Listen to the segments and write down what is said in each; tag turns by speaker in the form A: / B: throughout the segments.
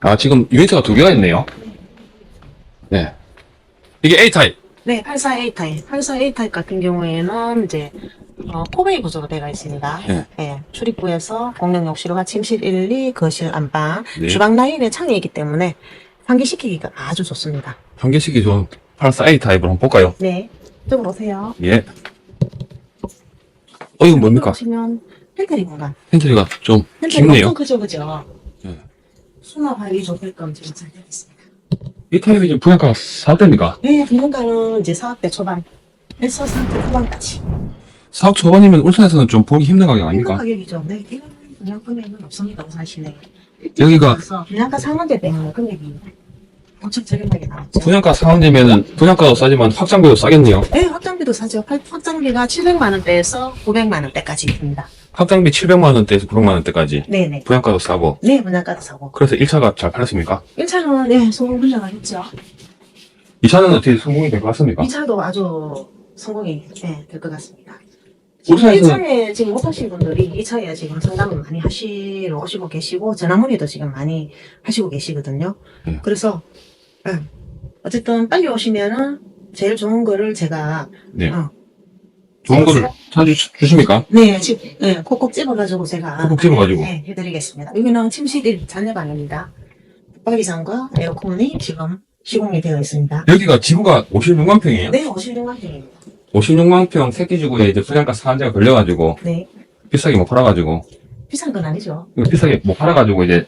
A: 아, 지금 유니트가 두 개가 있네요. 네. 이게 A타입.
B: 네, 84A 타입. 84A 타입 같은 경우에는 이제 어, 포베이 구조로 되어 있습니다.
A: 네.
B: 예, 출입구에서 공용 욕실과 침실 1, 2, 거실 안방,
A: 네.
B: 주방 라인에 창이 있기 때문에 환기시키기가 아주 좋습니다.
A: 전개식이 좋은 84A 타입으로 한번 볼까요?
B: 네, 이쪽으로 오세요.
A: 예. 어, 이거 뭡니까?
B: 보시면 팬트리 공간.
A: 팬트리가 좀
B: 팬트리
A: 깊네요.
B: 엄청 크죠, 그죠?
A: 네.
B: 수납하기 좋게끔 지금 잘 되어 있습니다.
A: 이 타입이 지금 분양가가 4대입니까?
B: 네, 분양가는 이제 4억대 초반에서 3대 후반까지.
A: 4억 초반이면 울산에서는 좀 보기 힘든 가격 아닙니까?
B: 가격이죠. 네, 이런 분양 금액은 없습니다, 우산시내.
A: 여기가
B: 분양가 상한제 때문에 금액이 엄청 저렴하게 나왔죠.
A: 분양가 상한제면은 분양가도 싸지만 확장비도 싸겠네요.
B: 네, 확장비도 사죠. 확- 확장비가 700만 원대에서 900만 원대까지 있습니다.
A: 확장비 700만 원대에서 900만 원대까지
B: 네네.
A: 분양가도 싸고
B: 네, 분양가도 사고.
A: 그래서 1차가 잘 팔렸습니까?
B: 1차는 네, 성공 분양을 했죠.
A: 2차는 어떻게 성공이 될 것 같습니까?
B: 2차도 아주 성공이 네, 될 것 같습니다.
A: 울산에서는-
B: 1차에 지금 못하신 분들이 2차에 지금 상담을 많이 하시러 오시고 계시고 전화 문의도 지금 많이 하시고 계시거든요.
A: 네.
B: 그래서 네, 어쨌든 빨리 오시면은 제일 좋은 거를 제가
A: 네.
B: 어,
A: 좋은 거를 찾아주십니까?
B: 네, 네, 콕콕 집어가지고 제가.
A: 콕콕 집어가지고.
B: 네, 해드리겠습니다. 여기는 침실 잔여 방입니다. 붙박이장과 에어컨이 지금 시공이 되어 있습니다.
A: 여기가 지구가 56만 평이에요?
B: 네, 56만 평입니다.
A: 56만 평 새끼 지구에 이제 분양가 상한제가 걸려가지고
B: 네,
A: 비싸게 못 팔아가지고
B: 비싼 건 아니죠.
A: 이거 비싸게 못 팔아가지고 이제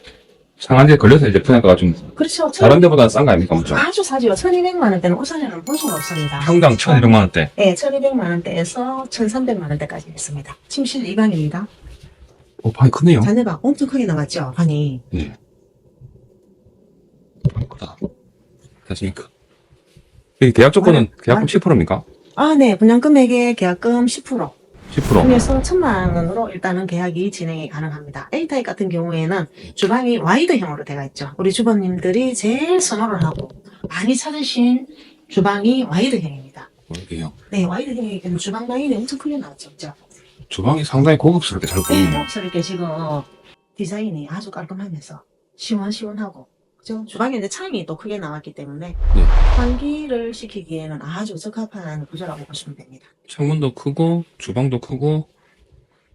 A: 상한제 걸려서 이제 분양가가 좀
B: 그렇죠.
A: 다른 데보다 싼 거 아닙니까? 맞죠?
B: 아주 사죠. 1200만 원대는 울산에는 볼 수가 없습니다.
A: 평당 1200만 원대.
B: 네, 1200만 원대에서 1300만 원대까지 있습니다. 침실 2방입니다.
A: 어, 방이 크네요.
B: 잔여방 엄청 크게 나왔죠, 방이.
A: 네. 크다. 됐습니까? 여기 계약 조건은
B: 아,
A: 계약금
B: 아.
A: 10%입니까?
B: 아, 네, 분양 금액의 계약금 10%.
A: 10%.
B: 통해서 천만 원으로 일단은 계약이 진행이 가능합니다. A타입 같은 경우에는 주방이 와이드형으로 되어 있죠. 우리 주부님들이 제일 선호를 하고 많이 찾으신 주방이 와이드형입니다.
A: 모르게요.
B: 네, 와이드형이기 때문에 주방 라인이 엄청 크게 나왔죠. 그죠?
A: 주방이 상당히 고급스럽게 잘
B: 네,
A: 보이네요.
B: 이렇게 지금 디자인이 아주 깔끔하면서 시원시원하고 그죠? 주방에 이제 창이 또 크게 나왔기 때문에
A: 네.
B: 환기를 시키기에는 아주 적합한 구조라고 보시면 됩니다.
A: 창문도 크고 주방도 크고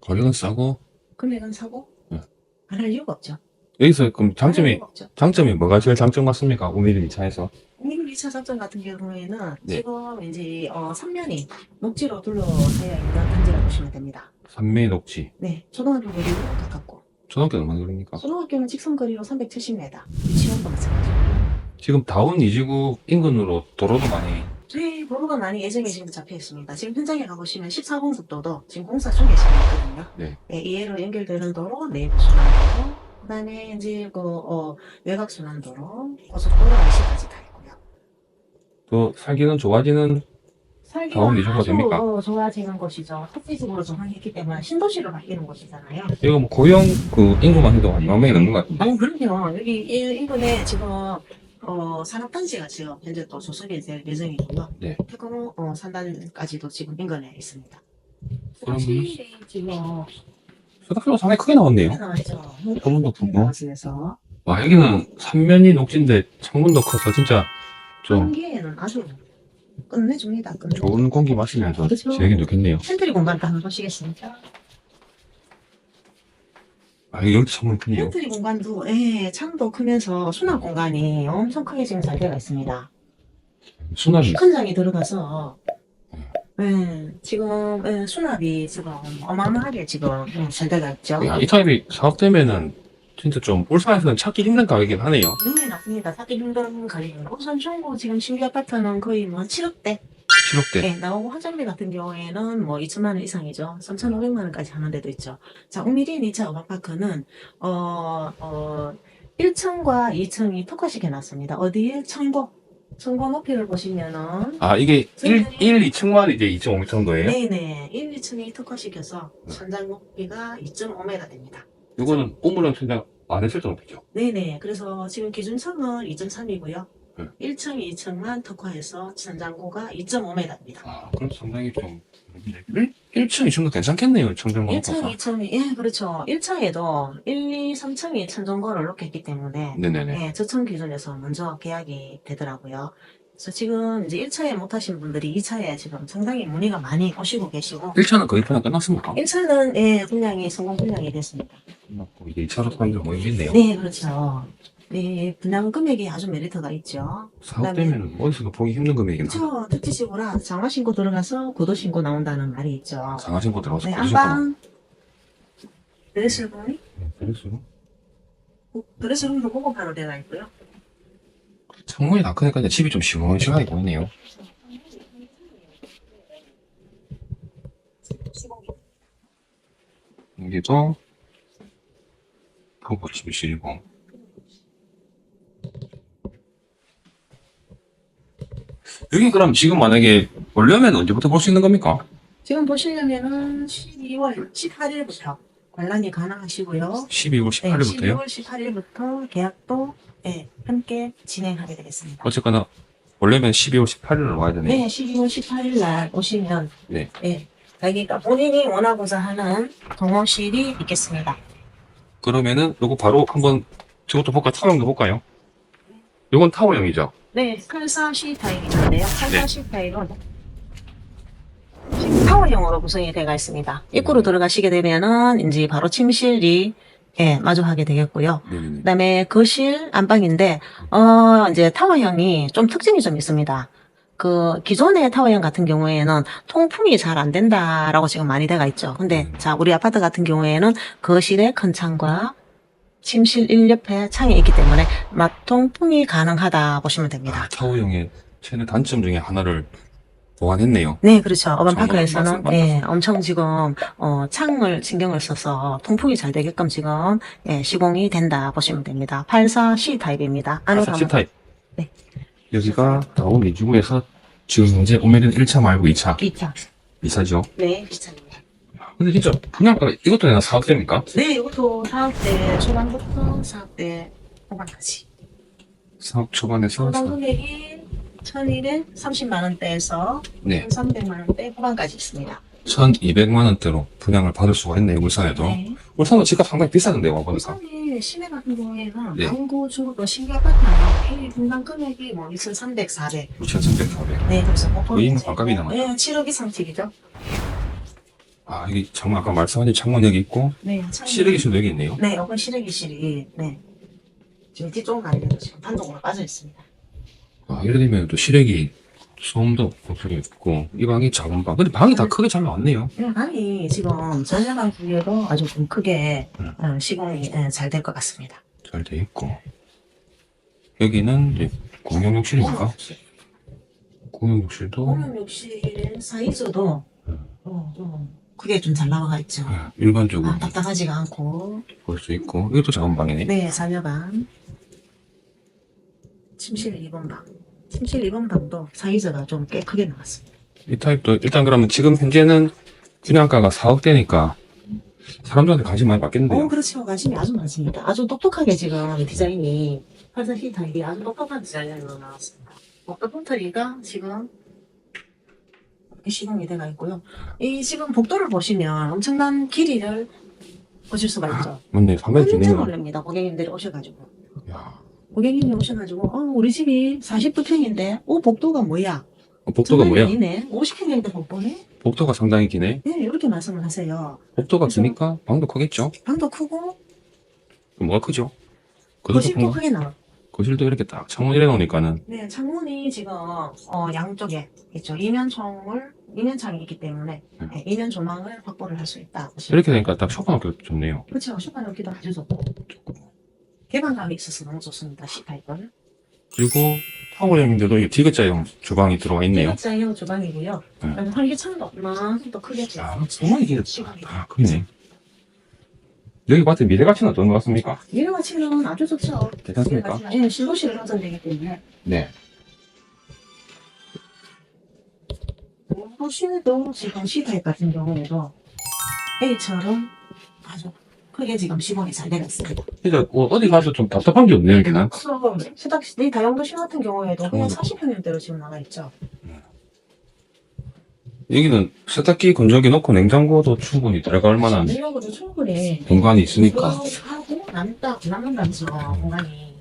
A: 가격은 싸고
B: 금액은 사고
A: 네.
B: 안 할 이유가 없죠.
A: 여기서 그럼
B: 안 할
A: 장점이
B: 이유가 없죠.
A: 장점이 뭐가 제일 장점 같습니까? 우미리 2차에서
B: 국민 2차 작전 같은 경우에는
A: 네.
B: 지금 이제 어, 3면이 녹지로 둘러되어 있는 단지라고 보시면 됩니다.
A: 삼매 녹지
B: 네, 초등학교 거리로 가깝고
A: 초등학교 얼마나 걸립니까?
B: 초등학교는 직선거리로 370m, 유치원도 마찬가지.
A: 지금 다운 이지구 인근으로 도로도 많이
B: 네, 도로가 많이 예정에 지금 잡혀 있습니다. 지금 현장에 가보시면 14번 국도도 지금 공사 중에 지금 있거든요.
A: 네.
B: 이해로 연결되는 도로, 내부 순환도로, 그다음에 이제 그 어, 외곽 순환도로, 고속도로 IC까지 다 있고요.
A: 또 살기는 좋아지는 이주가
B: 아주
A: 됩니까?
B: 어, 좋아지는 곳이죠. 탑지적으로 정확했기 때문에 신도시로 바뀌는 곳이잖아요.
A: 이거 뭐 고용 그 인구만 해도 한 2만 명이 넘는 것 같은데
B: 아, 그럼요. 여기 이- 인근에 지금 어, 산업단지가 지금 현재 또 조성이 될 예정이고요.
A: 네.
B: 태권호 어, 산단까지도 지금 인근에 있습니다.
A: 그러면-
B: 사실이 지금
A: 상당히 크게 나왔네요. 창문도 크고 와 여기는 삼면이 녹지인데 창문도 커서 진짜 좀
B: 한기에는 아주 끝내줍니다. 끝내.
A: 좋은 공기 마시면서
B: 그렇죠.
A: 지내기 좋겠네요
B: 팬트리 공간도 한번 보시겠습니까?
A: 아 여기 창문 크네요
B: 팬트리 공간도 예, 창도 크면서 수납 공간이 엄청 크게 지금 잘 되어 있습니다.
A: 수납이
B: 큰 장이 들어가서 예, 지금 예, 수납이 지금 어마어마하게 지금 예, 잘 되어 있죠.
A: 야, 이 타입이 사업되면은 진짜 좀 울산에서는 찾기 힘든 가격이긴 하네요
B: 네, 맞습니다. 사기 힘든 가격입니다. 우선 중고 지금 신규 아파트는 거의 뭐 7억대
A: 7억대
B: 네, 나오고 화장비 같은 경우에는 뭐 2천만 원 이상이죠. 3,500만 원까지 하는 데도 있죠. 자, 옥미린 2차 어반파크는 어, 어, 1층과 2층이 특화시켜 놨습니다. 어디에? 청고. 청고 높이를 보시면은
A: 아 이게 1, 1 2층만 이제 2.5m 정도예요?
B: 네네 1, 2층이 특화시켜서 천장 높이가 2.5m 됩니다.
A: 이거는 우물형 천장 안 했을 정도죠
B: 네네 그래서 지금 기준층은 2.3이고요.
A: 네.
B: 1층, 2층만 특화해서 천장고가 2.5m입니다.
A: 아 그럼 상당히 좀 1, 1층, 2층도 괜찮겠네요. 청정고
B: 1층,
A: 높아서.
B: 2층이, 예, 그렇죠. 1층에도 1, 2, 3층이 천정고를 놓게 했기 때문에,
A: 네네네.
B: 예, 저층 기준에서 먼저 계약이 되더라고요. 그래서 지금 이제 1차에 못 하신 분들이 2차에 지금 상당히 문의가 많이 오시고 계시고,
A: 1차는 거의 분양 끝났습니까?
B: 1차는, 예, 분양이 성공 분양이 됐습니다.
A: 끝났고, 이제 2차로 사람들 모이겠네요.
B: 네, 그렇죠. 네, 분양 금액이 아주 메리트가 있죠.
A: 사업되면 어디서도 보기 힘든 금액이나.
B: 그렇죠. 특지시고라 장화 신고 들어가서 구도 신고 나온다는 말이 있죠.
A: 상하신 거 들어가서
B: 네,
A: 보시고.
B: 안방 드레스룸이
A: 그래서
B: 드레스룸도 고급화로 되어 있고요.
A: 창문이 다 크니까 이제 집이 좀 시원시원하게 보이네요. 여기도 보고 집이시고. 여기 그럼 지금 만약에 보려면 언제부터 볼 수 있는 겁니까?
B: 지금 보시려면은 12월 18일부터 관람이 가능하시고요.
A: 12월
B: 네,
A: 18일부터요?
B: 12월 18일부터 계약도 네, 함께 진행하게 되겠습니다.
A: 어쨌거나 원래면 12월 18일로 와야 되네요.
B: 네, 12월 18일 날 오시면
A: 네.
B: 네, 여기가 본인이 원하고자 하는 동호실이 있겠습니다.
A: 그러면은 요거 바로 한번 저것도 볼까? 타워형도 볼까요? 요건 타워형이죠.
B: 네, C 타입인데요. 클사
A: 네.
B: C 타입은 타워형으로 구성이 되어 있습니다. 입구로 들어가시게 되면은 이제 바로 침실이 예, 마주하게 되겠고요. 그다음에 거실 안방인데 어 이제 타워형이 좀 특징이 좀 있습니다. 그 기존의 타워형 같은 경우에는 통풍이 잘 안 된다라고 지금 많이 돼가 있죠. 근데
A: 음.
B: 자 우리 아파트 같은 경우에는 거실에 큰 창과 침실 1옆에 창이 있기 때문에 맛통풍이 가능하다 보시면 됩니다.
A: 아, 타워형의 최대 단점 중에 하나를 보완했네요.
B: 네, 그렇죠. 어반
A: 정말
B: 파크에서는
A: 맞-
B: 예, 엄청 지금 어, 창을 신경을 써서 통풍이 잘 되게끔 지금 예, 시공이 된다 보시면 됩니다. 84C 타입입니다. 안으로
A: 타입.
B: 네.
A: 여기가 다운 이주구에서 지금 현재 오면은 1차 말고 2차.
B: 2차.
A: 2차죠.
B: 네, 2차입니다.
A: 근데 진짜 분양가 이것도 그냥 사업됩니까?
B: 네, 이것도 사업 때 초반부터 사업 때 후반까지.
A: 사업 초반에서
B: 초반
A: 사-
B: 금액이 1230만 원대에서
A: 네.
B: 1300만 원대 후반까지 있습니다.
A: 1200만 원대로 분양을 받을 수가 있네요. 울산에도.
B: 네.
A: 울산은 집값 상당히 비싸던데요. 와보니까.
B: 울산의 시내 같은 경우에는
A: 네.
B: 광고 주로 신규 아파트는 이 분당 금액이 뭐 2,300, 400.
A: 6,300, 400.
B: 네, 그래서 뭐
A: 거의 뭐 반값이 남아요.
B: 네, 7억 이상 팁이죠.
A: 아, 여기 창문 아까 말씀하신 창문 여기 있고
B: 네, 참-
A: 시래기실도 여기 있네요.
B: 네, 이건 시래기실이 네. 지금 뒤쪽 가는데도 지금 단독으로 빠져 있습니다.
A: 아, 이래 되면 또 시래기 소음도 고소리 있고 이 방이 작은 방. 근데 방이 다 크게 잘 나왔네요.
B: 네, 방이 지금 전자방 구에도 아주 좀 크게
A: 음.
B: 어, 시공이 잘 될 것 같습니다.
A: 잘 돼 있고 여기는 이제 공용 욕실입니까? 공용 욕실도
B: 공용 욕실 사이즈도
A: 음.
B: 어, 어, 크게 좀 잘 나와가 있죠.
A: 아, 일반적으로
B: 아, 답답하지가 않고
A: 볼 수 있고 이것도 작은 방이네.
B: 네, 자녀방 침실 2번 방 침실 2번 방도 사이즈가 좀 꽤 크게 나왔습니다.
A: 이 타입도 일단 그러면 지금 현재는 분양가가 4억대니까 사람들한테 관심 많이
B: 어,
A: 받겠는데요.
B: 그렇죠. 관심이 아주 많습니다. 아주 똑똑하게 지금 디자인이, 팔자 히타입이 아주 똑똑한 디자인으로 나왔습니다. 복도 터리가 지금 이렇게 시공이 되어 있고요. 이 지금 복도를 보시면 엄청난 길이를 보실 수가 있죠.
A: 맞네, 상당히
B: 깜짝
A: 기네요.
B: 놀랍니다. 고객님들이 오셔가지고.
A: 야,
B: 고객님이 오셔가지고, 어, 우리 집이 40두평인데, 어, 복도가 뭐야?
A: 어, 복도가 뭐야?
B: 아니네. 50평인데 복도네?
A: 복도가 상당히 기네.
B: 네, 이렇게 말씀을 하세요.
A: 복도가
B: 그래서-
A: 기니까 방도 크겠죠?
B: 방도 크고,
A: 뭐가 크죠? 거실도
B: 거실도
A: 큰가?
B: 크게 나와.
A: 거실도 이렇게 딱 창문 이래 놓으니까는
B: 네, 창문이 지금 어, 양쪽에 있죠. 이면총을 이면창이 있기 때문에
A: 음.
B: 네, 이면 조망을 확보를 할 수 있다.
A: 이렇게 되니까 딱 쇼파놓기 좋네요.
B: 그렇죠. 슈퍼 넣기도 아주 좋고 개방감이 있어서 너무 좋습니다. C타입은.
A: 그리고 타워형인데도 이 디귿자형 주방이 들어와 있네요.
B: 일자형 주방이고요.
A: 네.
B: 그다음에 활기창도 또 크게
A: 야,
B: 죠
A: 정말 이게 다 크네. 여기 봤을 때 미래가치는 어떤 것 같습니까?
B: 미래가 치는 아주 좋죠.
A: 괜찮습니까?
B: 미래가 치는, 예, 실도실을 형성되기 때문에
A: 네.
B: 도실도 지금 C타입 같은 경우에도 A처럼 아주 크게 지금 시공이 잘 되어 있습니다.
A: 진짜 어, 어디 가서 좀 답답한 게 없네요, 여기는.
B: 그래서 세탁시, 다용도실 같은 경우에도 그냥
A: 음.
B: 40평형대로 지금 나가 있죠.
A: 여기는 세탁기 건조기 넣고 냉장고도 충분히 들어갈 만한
B: 이런 것도 충분히
A: 공간이 있으니까.
B: 하고 남다 남는다면서 공간이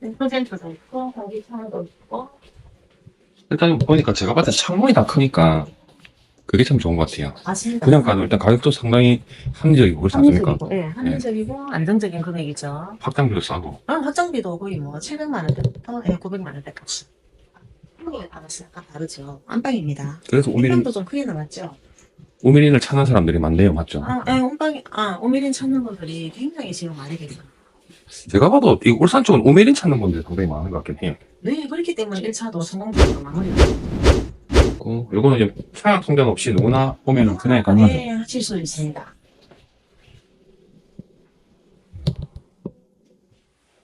B: 프로젝트도 있고 공기창도 있고
A: 일단 보니까 제가 봤을 때 창문이 다 크니까 그게 참 좋은 것 같아요.
B: 맞습니다.
A: 그냥 가도 일단 가격도 상당히 합리적이고 그렇지 않습니까?
B: 합리적이고, 예, 합리적이고 안정적인 금액이죠.
A: 확장비도 싸고.
B: 아, 확장비도 거의 뭐 700만 원대부터 예, 900만 원대까지. 한국에 따라서 약간 다르죠. 안방입니다.
A: 그래서 오미린,
B: 안방도 좀 크게 나왔죠.
A: 오미린을 찾는 사람들이 많네요. 맞죠?
B: 아, 예, 안방이 아, 오미린 찾는 분들이 굉장히 지금 많이 계세요.
A: 제가 봐도 이 울산 쪽은 오미린 찾는 분들이 상당히 많은 것 같긴 해요.
B: 네, 그렇기 때문에 1차도 성공적으로 마무리가
A: 어, 요거는 이제 사양 성장 없이 누구나 보면은 그냥 가능하죠.
B: 네, 하실 수 있습니다.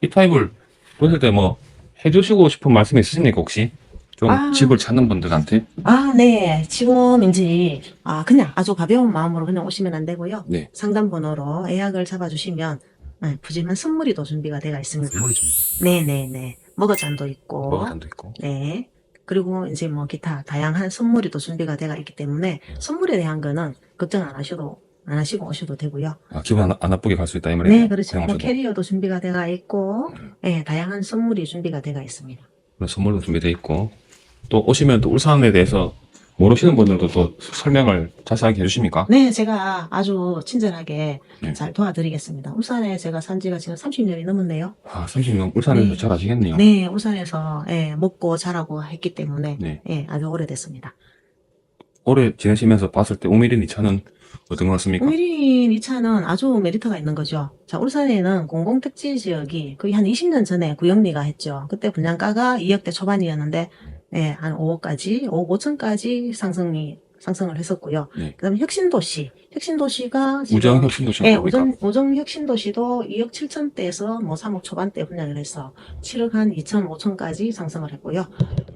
A: 이 타입을 보실 때 뭐 해주시고 싶은 말씀 있으십니까 혹시? 좀
B: 아.
A: 집을 찾는 분들한테?
B: 아, 네. 지금인지 아, 그냥 아주 가벼운 마음으로 그냥 오시면 안 되고요.
A: 네.
B: 상담 번호로 예약을 잡아주시면 네, 푸짐한 선물이 또 준비가 되어 있습니다.
A: 선물이 좀
B: 네, 네, 네. 먹어잔도 있고,
A: 먹어단도 있고.
B: 네. 그리고 이제 뭐 기타 다양한 선물이 또 준비가 되어 있기 때문에 선물에 대한 거는 걱정 안 하셔도 안 하시고 오셔도 되고요.
A: 아, 기분 안, 안 나쁘게 갈 수 있다 이 말이에요.
B: 네, 그렇죠. 뭐. 캐리어도 준비가 되어 있고, 네, 다양한 선물이 준비가 되어 있습니다.
A: 선물도 준비되어 있고 또 오시면 또 울산에 대해서 모르시는 분들도 또 설명을 자세하게 해주십니까?
B: 네, 제가 아주 친절하게
A: 네.
B: 잘 도와드리겠습니다. 울산에 제가 산 지가 지금 30년이 넘었네요.
A: 아, 30년 울산에서
B: 네.
A: 잘 아시겠네요.
B: 네, 울산에서 예, 먹고 자라고 했기 때문에
A: 네.
B: 예, 아주 오래됐습니다.
A: 오래 지내시면서 봤을 때 오미린 이 차는 어떤 것 같습니까?
B: 오미린 이 차는 아주 메리트가 있는 거죠. 자, 울산에는 공공택지 지역이 거의 한 20년 전에 구역리가 했죠. 그때 분양가가 2억대 초반이었는데, 예, 한 5억까지, 5억 5천까지 상승이, 상승을 했었고요.
A: 네.
B: 그 다음에 혁신도시. 혁신도시가
A: 우정 혁신도시
B: 예,
A: 보니까
B: 우정, 우정 혁신도시도 2억 7천대에서 뭐 3억 초반대 분양을 해서 7억 한 2천, 5천까지 상승을 했고요.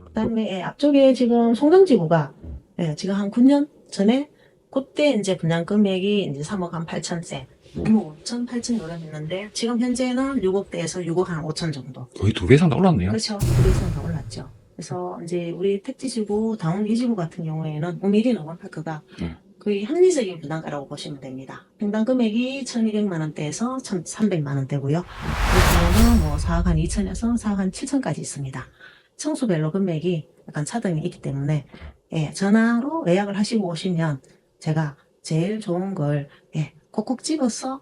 B: 그 다음에 예, 앞쪽에 지금 송정지구가 예, 지금 한 9년 전에 그때 이제 분양 금액이 이제 3억 한 8천세,
A: 음.
B: 6억 5천, 8천 노력했는데 지금 현재는 6억대에서 6억 한 5천 정도.
A: 거의 두 배 이상 더 올랐네요.
B: 그렇죠. 그 이상 더 올랐죠. 그래서 이제 우리 택지지구, 다운기지구 같은 경우에는 우미린 어반파크가
A: 음.
B: 거의 합리적인 분양가라고 보시면 됩니다. 평당 금액이 1,200만 원대에서 1,300만 원대고요. 그중에는 뭐 4억 한 2천에서 4억 한 7천까지 있습니다. 청수별로 금액이 약간 차등이 있기 때문에 예, 전화로 예약을 하시고 오시면 제가 제일 좋은 걸 예, 콕콕 집어서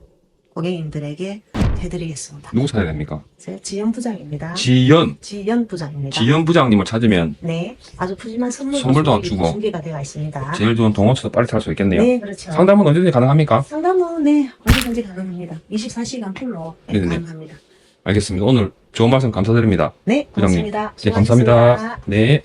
B: 고객님들에게 해드리겠습니다.
A: 누구 사야 됩니까?
B: 제 지연 부장입니다.
A: 지연
B: 지연 부장입니다.
A: 지연 부장님을 찾으면
B: 네, 아주 푸짐한 선물도
A: 선물도
B: 준비-
A: 주고.
B: 준비가 되어 있습니다.
A: 제일 좋은 동호차도 빨리 탈 수 있겠네요.
B: 네, 그렇죠.
A: 상담은 언제든지 가능합니까?
B: 상담은 네 언제든지 가능합니다. 24시간 풀로 네,
A: 네네.
B: 가능합니다.
A: 알겠습니다. 오늘 좋은 말씀 감사드립니다.
B: 네,
A: 부장님.
B: 고맙습니다.
A: 네, 감사합니다. 네.